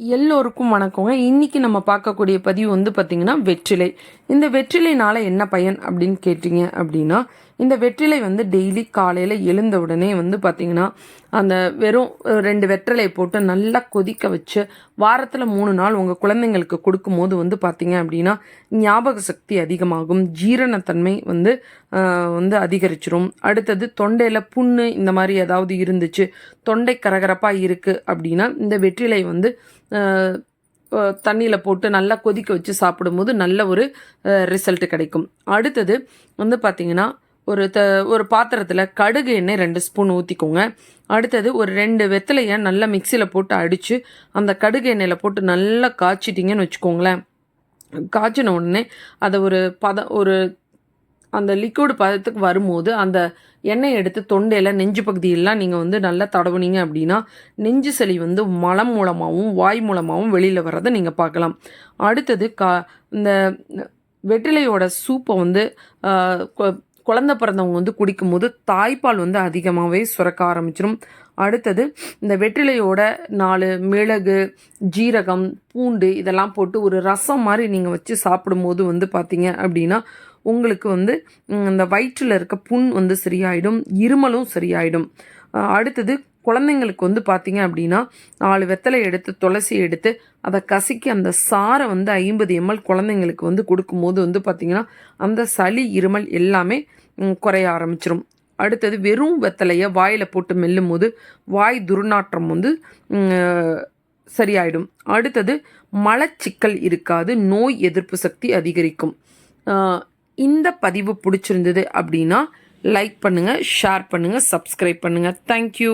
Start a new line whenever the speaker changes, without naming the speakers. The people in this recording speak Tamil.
எல்லோருக்கும் வணக்கங்க. இன்னைக்கு நம்ம பார்க்கக்கூடிய பதிவு வந்து பார்த்திங்கன்னா வெற்றிலை. இந்த வெற்றிலைனால என்ன பயன் அப்படின்னு கேட்டிங்க அப்படின்னா இந்த வெற்றிலை வந்து டெய்லி காலையில் எழுந்த உடனே வந்து பார்த்திங்கன்னா அந்த வெறும் ரெண்டு வெற்றிலை போட்டு நல்லா கொதிக்க வச்சு வாரத்தில் மூணு நாள் உங்கள் குழந்தைங்களுக்கு கொடுக்கும்போது வந்து பார்த்திங்க அப்படின்னா ஞாபக சக்தி அதிகமாகும். ஜீரணத்தன்மை வந்து வந்து அதிகரிச்சிரும். அடுத்தது தொண்டையில் புண்ணு இந்த மாதிரி ஏதாவது இருந்துச்சு தொண்டை கரகரப்பாக இருக்குது அப்படின்னா இந்த வெற்றிலை வந்து தண்ணியில் போட்டு நல்லா கொதிக்க வச்சு சாப்பிடும்போது நல்ல ஒரு ரிசல்ட் கிடைக்கும். அடுத்தது வந்து பார்த்திங்கன்னா ஒரு த ஒரு பாத்திரத்தில் கடுகு எண்ணெய் ரெண்டு ஸ்பூன் ஊற்றிக்கோங்க அடுத்தது ஒரு ரெண்டு வெத்தலையை நல்லா மிக்சியில் போட்டு அடித்து அந்த கடுகு எண்ணெயில் போட்டு நல்லா காய்ச்சிட்டிங்கன்னு வச்சுக்கோங்களேன். காய்ச்சின உடனே அதை ஒரு பத ஒரு அந்த லிக்விட் பதத்துக்கு வரும்போது அந்த எண்ணெய் எடுத்து தொண்டையில் நெஞ்சு பகுதியெல்லாம் நீங்கள் வந்து நல்லா தடவுனீங்க அப்படின்னா நெஞ்சு சளி வந்து மலம் மூலமாகவும் வாய் மூலமாகவும் வெளியில் வர்றதை நீங்கள் பார்க்கலாம். அடுத்தது கா இந்த வெற்றிலையோட சூப்பை வந்து கொ- குழந்த பிறந்தவங்க வந்து குடிக்கும்போது தாய்ப்பால் வந்து அதிகமாகவே சுரக்க ஆரம்பிச்சிடும் அடுத்தது இந்த வெற்றிலையோட நாலு மிளகு ஜீரகம் பூண்டு இதெல்லாம் போட்டு ஒரு ரசம் மாதிரி நீங்கள் வச்சு சாப்பிடும்போது வந்து பார்த்தீங்க அப்படின்னா உங்களுக்கு வந்து இந்த வயிற்றில் இருக்க புண் வந்து சரியாயிடும் இருமலும் சரியாயிடும். அடுத்தது குழந்தைங்களுக்கு வந்து பார்த்தீங்க அப்படின்னா நாலு வெத்தலை எடுத்து துளசி எடுத்து அதை கசக்கி அந்த சாரை வந்து ஐம்பது எம்எல் குழந்தைங்களுக்கு வந்து கொடுக்கும்போது வந்து பார்த்திங்கன்னா அந்த சளி இருமல் எல்லாமே குறைய ஆரம்பிச்சிடும் அடுத்தது வெறும் வெத்தலையை வாயில் போட்டு மெல்லும் போது வாய் துர்நாற்றம் வந்து சரியாயிடும். அடுத்தது மலச்சிக்கல் இருக்காது நோய் எதிர்ப்பு சக்தி அதிகரிக்கும். இந்த பதிவு பிடிச்சிருந்தது அப்படின்னா லைக் பண்ணுங்கள் ஷேர் பண்ணுங்கள் சப்ஸ்கிரைப் பண்ணுங்கள் தேங்க்யூ